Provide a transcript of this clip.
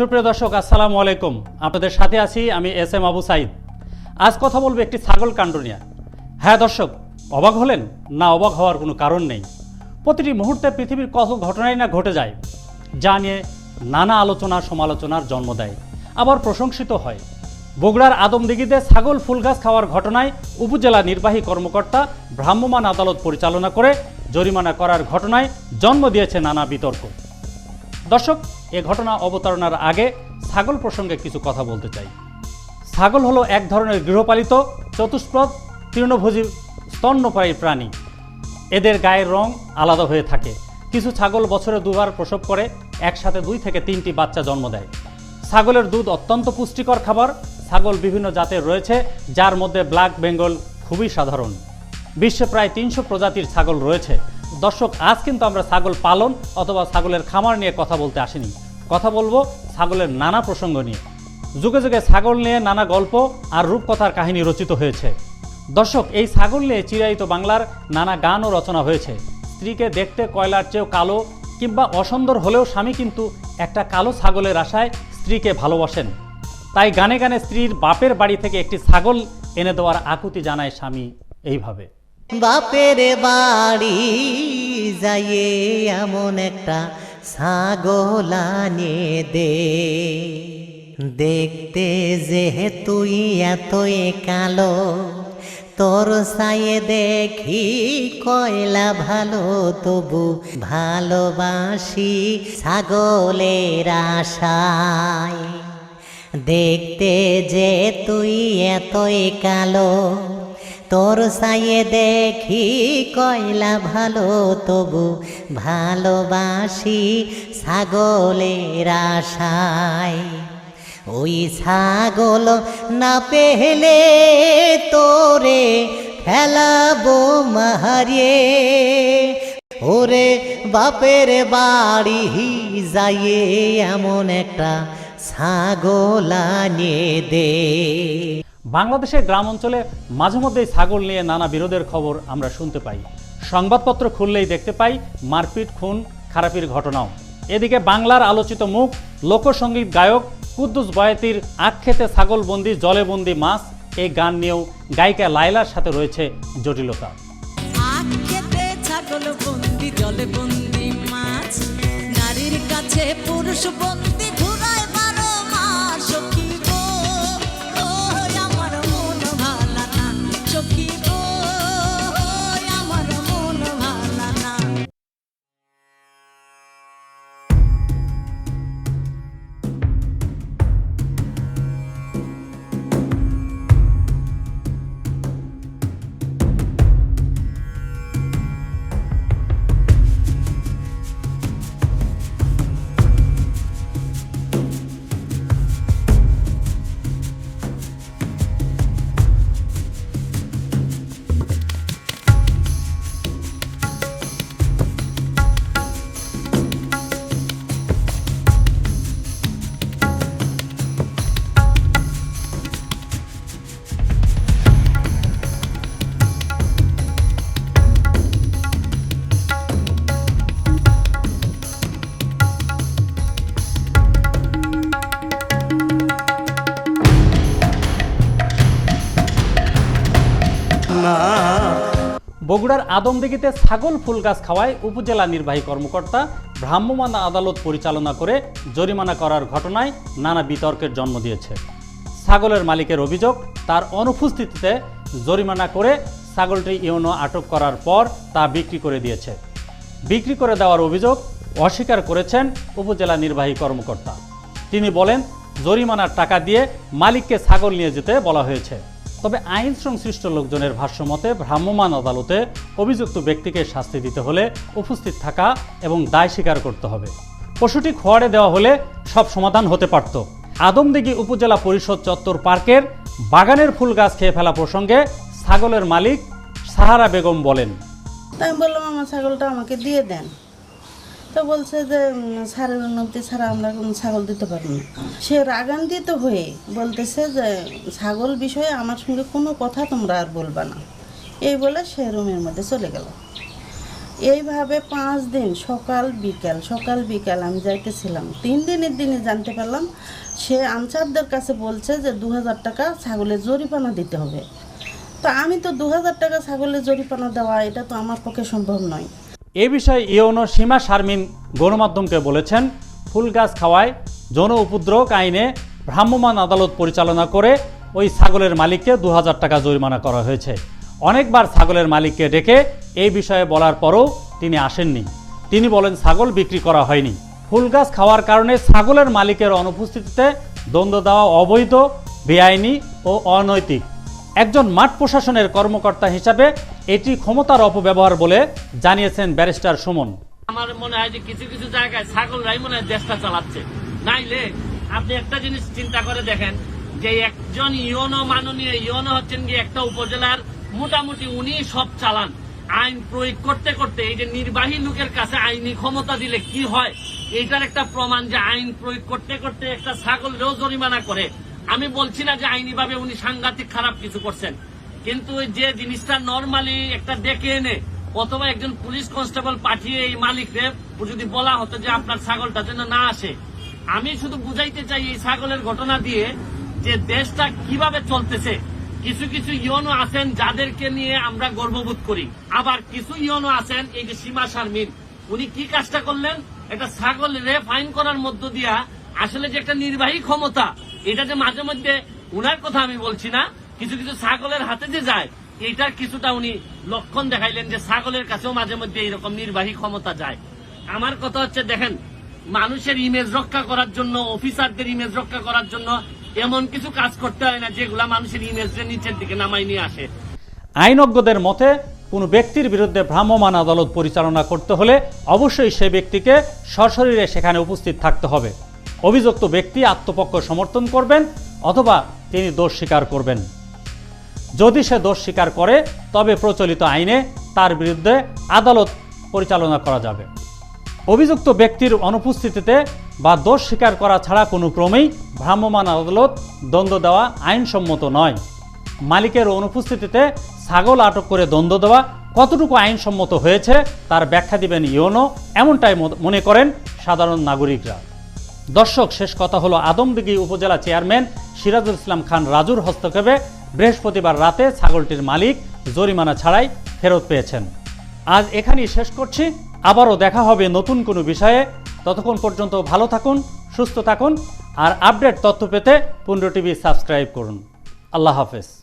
সুপ্রিয় দর্শক, আসসালামু আলাইকুম। আপনাদের সাথে আছি আমি এস এম আবু সাইদ। আজ কথা বলব একটি ছাগল কাণ্ড নিয়ে। হ্যাঁ দর্শক, অবাক হলেন? না, অবাক হওয়ার কোনো কারণ নেই। প্রতিটি মুহূর্তে পৃথিবীর কত ঘটনাই না ঘটে যায়, যা নিয়ে নানা আলোচনা, সমালোচনার জন্ম দেয়। আবার প্রশংসিত হয়। বগুড়ার আদমদিঘিতে ছাগল ফুলগাছ খাওয়ার ঘটনায় উপজেলা নির্বাহী কর্মকর্তা ভ্রাম্যমাণ আদালত পরিচালনা করে জরিমানা করার ঘটনায় জন্ম দিয়েছে নানা বিতর্ক। দর্শক এ ঘটনা অবতারণার আগে ছাগল প্রসঙ্গে কিছু কথা বলতে চাই। ছাগল হলো এক ধরনের গৃহপালিত, চতুষ্পদ, তৃণভোজী, স্তন্যপায়ী প্রাণী। এদের গায়ের রং আলাদা হয়ে থাকে। কিছু ছাগল বছরে দুবার প্রসব করে, একসাথে দুই থেকে তিনটি বাচ্চা জন্ম দেয়। ছাগলের দুধ অত্যন্ত পুষ্টিকর খাবার। ছাগল বিভিন্ন জাতের রয়েছে, যার মধ্যে ব্ল্যাক বেঙ্গল খুবই সাধারণ। বিশ্বে প্রায় তিনশো প্রজাতির ছাগল রয়েছে। দর্শক, আজ কিন্তু আমরা ছাগল পালন অথবা ছাগলের খামার নিয়ে কথা বলতে আসিনি। কথা বলব ছাগলের নানা প্রসঙ্গ নিয়ে। যুগে যুগে ছাগল নিয়ে নানা গল্প আর রূপকথার কাহিনী রচিত হয়েছে। দর্শক, এই ছাগল নিয়ে চিরায়িত বাংলার নানা গানও রচনা হয়েছে। স্ত্রীকে দেখতে কয়লার চেয়েও কালো কিংবা অসুন্দর হলেও স্বামী কিন্তু একটা কালো ছাগলের আশায় স্ত্রীকে ভালোবাসেন। তাই গানে গানে স্ত্রীর বাপের বাড়ি থেকে একটি ছাগল এনে দেওয়ার আকুতি জানায় স্বামী এইভাবে। বাপের বাড়ি যাইয়ে এমন একটা ছাগল আনিয়ে দে। দেখতে তুই এতই কালো, তোর সায়ে দেখি কয়লা ভালো, তবু ভালোবাসি ছাগলের আশায়। দেখতে যে তুই এতই কালো তোর সাইয়ে দেখি কয়লা ভালো, তবু ভালোবাসি ছাগলের আশায়। ওই ছাগল না পেহলে তোরে ফেলাবো মাহারিয়ে। ওরে বাপের বাড়ি যাইয়ে এমন একটা ছাগল আনিয়ে দে। বাংলাদেশের গ্রাম অঞ্চলে মাঝে মধ্যেই ছাগল নিয়ে নানা বিরোধের খবর আমরা শুনতে পাই। সংবাদপত্র খুললেই দেখতে পাই মারপিট, খুন, খারাপির ঘটনাও। এদিকে বাংলার আলোচিত মুখ লোকসঙ্গীত গায়ক কুদ্দুস বয়াতির আক্ষেতে ছাগলবন্দি, জলেবন্দি মাছ এই গান নিয়েও গায়িকা লায়লার সাথে রয়েছে জটিলতা। আখেতে ছাগল বন্দি জলে বন্দি মাছ, নারীর কাছে পুরুষ বন্দি বগুড়ার আদমদিঘিতে ছাগল ফুল গাছ খাওয়ায় উপজেলা নির্বাহী কর্মকর্তা ভ্রাম্যমাণ আদালত পরিচালনা করে জরিমানা করার ঘটনায় নানা বিতর্কের জন্ম দিয়েছে। ছাগলের মালিকের অভিযোগ, তার অনুপস্থিতিতে জরিমানা করে ছাগলটি ইউনো আটক করার পর তা বিক্রি করে দিয়েছে। বিক্রি করে দেওয়ার অভিযোগ অস্বীকার করেছেন উপজেলা নির্বাহী কর্মকর্তা। তিনি বলেন, জরিমানার টাকা দিয়ে মালিককে ছাগল নিয়ে যেতে বলা হয়েছে। তবে আইন সংশ্লিষ্ট লোকজনের ভাষ্যমতে ভ্রাম্যমাণ আদালতে অভিযুক্ত ব্যক্তিকে শাস্তি দিতে হলে উপস্থিত থাকা এবং দায় স্বীকার করতে হবে। পশুটি খোয়াড়ে দেওয়া হলে সব সমাধান হতে পারত। আদমদিঘি উপজেলা পরিষদ চত্বর পার্কের বাগানের ফুল গাছ খেয়ে ফেলা প্রসঙ্গে ছাগলের মালিক সাহারা বেগম বলেন। তাই বললাম, আমার ছাগলটা আমাকে দিয়ে দেন। তো বলছে যে সারের উন্নতি ছাড়া আমরা কোনো ছাগল দিতে পারি না। সে রাগান্বিত হয়ে বলতেছে যে, ছাগল বিষয়ে আমার সঙ্গে কোনো কথা তোমরা আর বলবা না। এই বলে সে রুমের মধ্যে চলে গেল। এইভাবে পাঁচ দিন, সকাল, বিকাল সকাল, বিকাল আমি যাইতেছিলাম। তিন দিনের দিনে জানতে পারলাম, সে আনসারদের কাছে বলছে যে দু হাজার টাকা ছাগলের জরিপানা দিতে হবে। তো আমি তো দু হাজার টাকা ছাগলের জরিপানা দেওয়া, এটা তো আমার পক্ষে সম্ভব নয়। এ বিষয়ে ইয়নো সীমা শারমিন গণমাধ্যমকে বলেছেন, ফুল গাছ খাওয়ায় যৌন উপদ্রব আইনে ভ্রাম্যমাণ আদালত পরিচালনা করে ওই ছাগলের মালিককে দু হাজার টাকা জরিমানা করা হয়েছে। অনেকবার ছাগলের মালিককে ডেকে এই বিষয়ে বলার পরও তিনি আসেননি। তিনি বলেন, ছাগল বিক্রি করা হয়নি। ফুল গাছ খাওয়ার কারণে ছাগলের মালিকের অনুপস্থিতিতে দ্বন্দ্ব দেওয়া অবৈধ, বেআইনি ও অনৈতিক। একজন মাঠ প্রশাসনের কর্মকর্তা হিসাবে এটি ক্ষমতার অপব্যবহার বলে জানিয়েছেন ব্যারিস্টার সুমন। আমার মনে হয় যে কিছু কিছু জায়গায় ছাগলরাই মনে হয় দেশটা চালাচ্ছে। নাইলে আপনি একটা জিনিস চিন্তা করে দেখেন যে একজন ইয়নো মাননীয় ইয়নো হচ্ছেন গিয়ে একটা উপজেলার মোটামুটি উনি সব চালান। আইন প্রয়োগ করতে করতে এই যে নির্বাহী লোকের কাছে আইনি ক্ষমতা দিলে কি হয়? এইটার একটা প্রমাণ যে আইন প্রয়োগ করতে করতে একটা ছাগলেরও জরিমানা করে। আমি বলছি না যে আইনিভাবে উনি সাংঘাতিক খারাপ কিছু করছেন। কিন্তু যে জিনিসটা নর্মালি একটা ডেকে এনে অথবা একজন পুলিশ কনস্টেবল পাঠিয়ে এই মালিকরে যদি বলা হতো যে আপনার ছাগলটা যেন না আসে। আমি শুধু বুঝাইতে চাই এই ছাগলের ঘটনা দিয়ে যে দেশটা কীভাবে চলতেছে। কিছু কিছু ইয়নো আছেন যাদেরকে নিয়ে আমরা গর্ববোধ করি। আবার কিছু ইয়নো আছেন এই যে সীমা শারমিন, উনি কি কাজটা করলেন? একটা ছাগল রে ফাইন করার মধ্য দিয়া আসলে যে একটা নির্বাহী ক্ষমতা, এটা যে মাঝে মধ্যে উনার কথা আমি বলছি না কিছু কিছু ছাগলের হাতে যে যায় এইটার কিছুটা উনি লক্ষণ দেখাইলেন যে ছাগলের কাছেও মাঝে মধ্যে এইরকম নির্বাহী ক্ষমতা যায়। আমার কথা হচ্ছে, দেখেন, মানুষের ইমেজ রক্ষা করার জন্য অফিসারদের ইমেজ রক্ষা করার জন্য এমন কিছু কাজ করতে হয় না যেগুলা মানুষের ইমেজের নিচের দিকে নামাই নিয়ে আসে। আইনজ্ঞদের মতে, কোনো ব্যক্তির বিরুদ্ধে ভ্রাম্যমাণ আদালত পরিচালনা করতে হলে অবশ্যই সে ব্যক্তিকে সশরীরে সেখানে উপস্থিত থাকতে হবে। অভিযুক্ত ব্যক্তি আত্মপক্ষ সমর্থন করবেন অথবা তিনি দোষ স্বীকার করবেন। যদি সে দোষ স্বীকার করে, তবে প্রচলিত আইনে তার বিরুদ্ধে আদালত পরিচালনা করা যাবে। অভিযুক্ত ব্যক্তির অনুপস্থিতিতে বা দোষ স্বীকার করা ছাড়া কোনো ক্রমেই ভ্রাম্যমাণ আদালত দ্বন্দ্ব দেওয়া আইনসম্মত নয়। মালিকের অনুপস্থিতিতে ছাগল আটক করে দ্বন্দ্ব দেওয়া কতটুকু আইনসম্মত হয়েছে তার ব্যাখ্যা দিবেন ইওনো এমনটাই মনে করেন সাধারণ নাগরিকরা। দর্শক, শেষ কথা হলো আদমদিঘি উপজেলা চেয়ারম্যান সিরাজুল ইসলাম খান রাজুর হস্তক্ষেপে বৃহস্পতিবার রাতে ছাগলটির মালিক জরিমানা ছাড়াই ফেরত পেয়েছেন। আজ এখানেই শেষ করছি। আবারও দেখা হবে নতুন কোনো বিষয়ে। ততক্ষণ পর্যন্ত ভালো থাকুন, সুস্থ থাকুন, আর আপডেট তথ্য পেতে পুন্ড টিভি সাবস্ক্রাইব করুন। আল্লাহ হাফেজ।